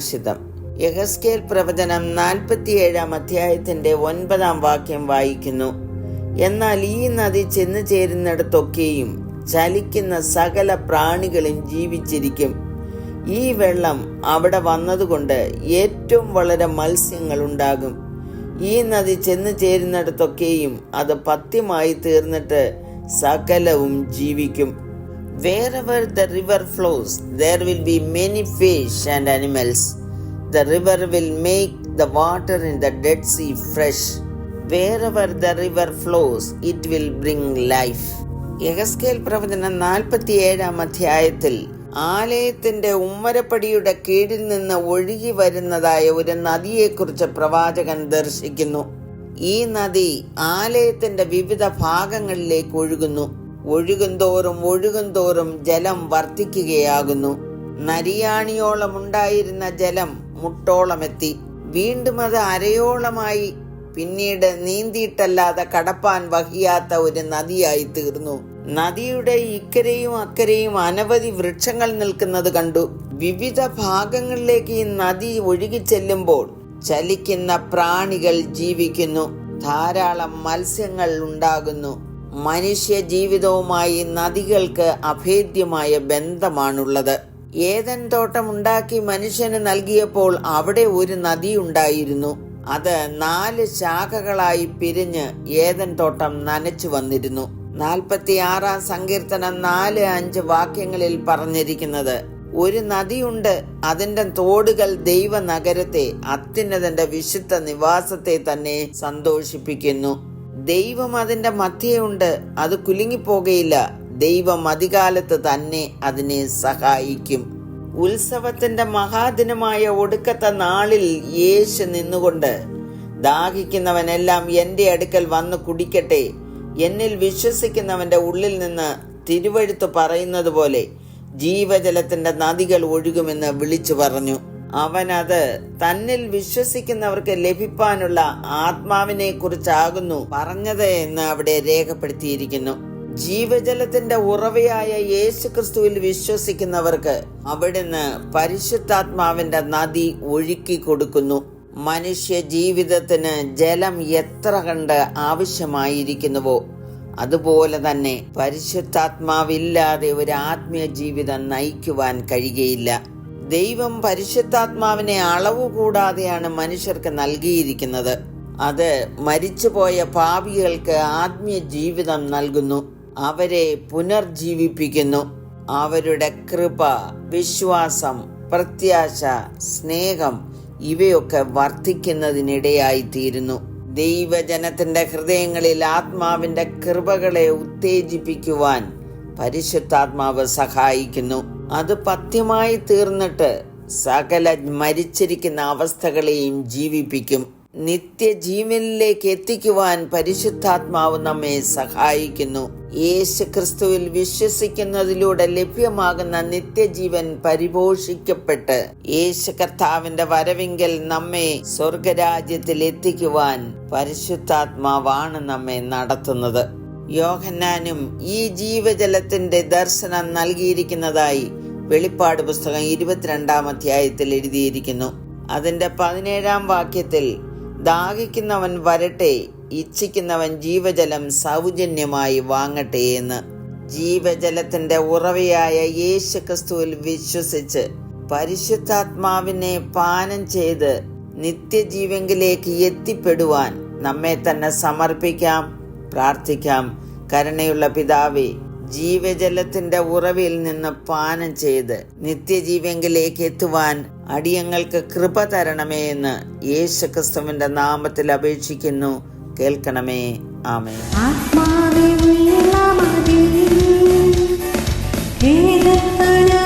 സുഭാഷിതം യഹസ്കേൽ പ്രവചനം നാൽപ്പത്തിയേഴാം അധ്യായത്തിന്റെ ഒൻപതാം വാക്യം വായിക്കുന്നു. എന്നാൽ ഈ നദി ചെന്നു ചേരുന്നിടത്തൊക്കെയും ചലിക്കുന്ന സകല പ്രാണികളും ജീവിച്ചിരിക്കും. ഈ വെള്ളം അവിടെ വന്നതുകൊണ്ട് ഏറ്റവും വളരെ മത്സ്യങ്ങൾ ഉണ്ടാകും. ഈ നദി ചെന്നു ചേരുന്നിടത്തൊക്കെയും അത് പത്യമായി തീർന്നിട്ട് സകലവും ജീവിക്കും. Wherever the river flows, there will be many fish and animals. The river will make the water in the Dead Sea fresh. Wherever the river flows, it will bring life. യഹസ്കേൽ പ്രവചനം നാൽപ്പത്തിയേഴാം അധ്യായത്തിൽ ആലയത്തിന്റെ ഉമ്മരപ്പടിയുടെ കീഴിൽ നിന്ന് ഒഴുകി വരുന്നതായ ഒരു നദിയെക്കുറിച്ച് പ്രവാചകൻ ദർശിക്കുന്നു ഈ നദി ആലയത്തിന്റെ വിവിധ ഭാഗങ്ങളിലേക്ക് ഒഴുകുന്നു ഒഴുകുന്തോറും ഒഴുകുന്തോറും ജലം വർദ്ധിക്കുകയാകുന്നു. നരിയാണിയോളം ഉണ്ടായിരുന്ന ജലം മുട്ടോളമെത്തി. വീണ്ടും അത് അരയോളമായി പിന്നീട് നീന്തിയിട്ടല്ലാതെ കടപ്പാൻ വഹിയാത്ത ഒരു നദിയായി തീർന്നു. നദിയുടെ ഇക്കരയും അക്കരയും അനവധി വൃക്ഷങ്ങൾ നിൽക്കുന്നത് കണ്ടു. വിവിധ ഭാഗങ്ങളിലേക്ക് ഈ നദി ഒഴുകി ചെല്ലുമ്പോൾ ചലിക്കുന്ന പ്രാണികൾ ജീവിക്കുന്നു. ധാരാളം മത്സ്യങ്ങൾ ഉണ്ടാകുന്നു. മനുഷ്യ ജീവിതവുമായി നദികൾക്ക് അഭേദ്യമായ ബന്ധമാണുള്ളത്. ഏതൻ തോട്ടം ഉണ്ടാക്കി മനുഷ്യന് നൽകിയപ്പോൾ അവിടെ ഒരു നദി ഉണ്ടായിരുന്നു അത് നാല് ശാഖകളായി പിരിഞ്ഞ് ഏതൻ തോട്ടം നനച്ചു വന്നിരുന്നു. നാൽപ്പത്തി ആറാം സങ്കീർത്തനം നാല് അഞ്ച് വാക്യങ്ങളിൽ പറഞ്ഞിരിക്കുന്നത് ഒരു നദിയുണ്ട് അതിന്റെ തോടുകൾ ദൈവ നഗരത്തെ അത്യുന്നതന്റെ വിശുദ്ധ നിവാസത്തെ തന്നെ സന്തോഷിപ്പിക്കുന്നു. ദൈവം അതിന്റെ മധ്യയുണ്ട് അത് കുലുങ്ങിപ്പോകയില്ല. ദൈവം അധികാലത്ത് തന്നെ അതിനെ സഹായിക്കും. ഉത്സവത്തിന്റെ മഹാദിനമായ ഒടുക്കത്തെ നാളിൽ യേശു നിന്നുകൊണ്ട് ദാഹിക്കുന്നവനെല്ലാം എന്റെ അടുക്കൽ വന്ന് കുടിക്കട്ടെ. എന്നിൽ വിശ്വസിക്കുന്നവന്റെ ഉള്ളിൽ നിന്ന് തിരുവഴുത്ത് പറയുന്നത് പോലെ ജീവജലത്തിന്റെ നദികൾ ഒഴുകുമെന്ന് വിളിച്ചു പറഞ്ഞു. അവൻ അത് തന്നിൽ വിശ്വസിക്കുന്നവർക്ക് ലഭിപ്പാനുള്ള ആത്മാവിനെ കുറിച്ചാകുന്നു പറഞ്ഞത് എന്ന് അവിടെ രേഖപ്പെടുത്തിയിരിക്കുന്നു. ജീവജലത്തിന്റെ ഉറവയായ യേശു ക്രിസ്തുവിൽ വിശ്വസിക്കുന്നവർക്ക് അവിടുന്ന് പരിശുദ്ധാത്മാവിന്റെ നദി ഒഴുക്കി കൊടുക്കുന്നു. മനുഷ്യ ജീവിതത്തിന് ജലം എത്ര കണ്ട് ആവശ്യമായിരിക്കുന്നുവോ അതുപോലെ തന്നെ പരിശുദ്ധാത്മാവില്ലാതെ ഒരു ആത്മീയ ജീവിതം നയിക്കുവാൻ കഴിയുകയില്ല. ദൈവം പരിശുദ്ധാത്മാവിനെ അളവ് കൂടാതെയാണ് മനുഷ്യർക്ക് നൽകിയിരിക്കുന്നത്. അത് മരിച്ചുപോയ പാപികൾക്ക് ആത്മീയ ജീവിതം നൽകുന്നു. അവരെ പുനർജീവിപ്പിക്കുന്നു. അവരുടെ കൃപ വിശ്വാസം പ്രത്യാശ സ്നേഹം ഇവയൊക്കെ വർദ്ധിക്കുന്നതിനിടയായി തീരുന്നു ദൈവജനത്തിന്റെ ഹൃദയങ്ങളിൽ ആത്മാവിന്റെ കൃപകളെ ഉത്തേജിപ്പിക്കുവാൻ പരിശുദ്ധാത്മാവ് സഹായിക്കുന്നു. അത് പഥ്യമായി തീർന്നിട്ട് സകല മരിച്ചിരിക്കുന്ന അവസ്ഥകളെയും ജീവിപ്പിക്കും. നിത്യജീവനിലേക്ക് എത്തിക്കുവാൻ പരിശുദ്ധാത്മാവ് നമ്മെ സഹായിക്കുന്നു. യേശു ക്രിസ്തുവിൽ വിശ്വസിക്കുന്നതിലൂടെ ലഭ്യമാകുന്ന നിത്യജീവൻ പരിപോഷിക്കപ്പെട്ട് യേശു കർത്താവിന്റെ വരവിങ്കൽ നമ്മെ സ്വർഗരാജ്യത്തിൽ എത്തിക്കുവാൻ പരിശുദ്ധാത്മാവാണ് നമ്മെ നടത്തുന്നത്. യോഹന്നാനും ഈ ജീവജലത്തിന്റെ ദർശനം നൽകിയിരിക്കുന്നതായി വെളിപ്പാട് പുസ്തകം ഇരുപത്തിരണ്ടാം അധ്യായത്തിൽ എഴുതിയിരിക്കുന്നു. അതിന്റെ പതിനേഴാം വാക്യത്തിൽ ദാഹിക്കുന്നവൻ വരട്ടെ ഇച്ഛിക്കുന്നവൻ ജീവജലം സൗജന്യമായി വാങ്ങട്ടെ എന്ന്. ജീവജലത്തിന്റെ ഉറവയായ യേശു ക്രിസ്തുവിൽ വിശ്വസിച്ച് പരിശുദ്ധാത്മാവിനെ പാനം ചെയ്ത് നിത്യജീവങ്കിലേക്ക് എത്തിപ്പെടുവാൻ നമ്മെ തന്നെ സമർപ്പിക്കാം പ്രാർത്ഥിക്കാം കരുണയുള്ള പിതാവേ ജീവജലത്തിന്റെ ഉറവിൽ നിന്ന് പാനം ചെയ്ത് നിത്യജീവെങ്കിലേക്ക് എത്തുവാൻ അടിയങ്ങൾക്ക് കൃപ തരണമേ എന്ന് യേശുക്രിസ്തുവിന്റെ നാമത്തിൽ അപേക്ഷിക്കുന്നു. കേൾക്കണമേ. ആമേ ആത്മാവേ ഉള്ള മതി ഏക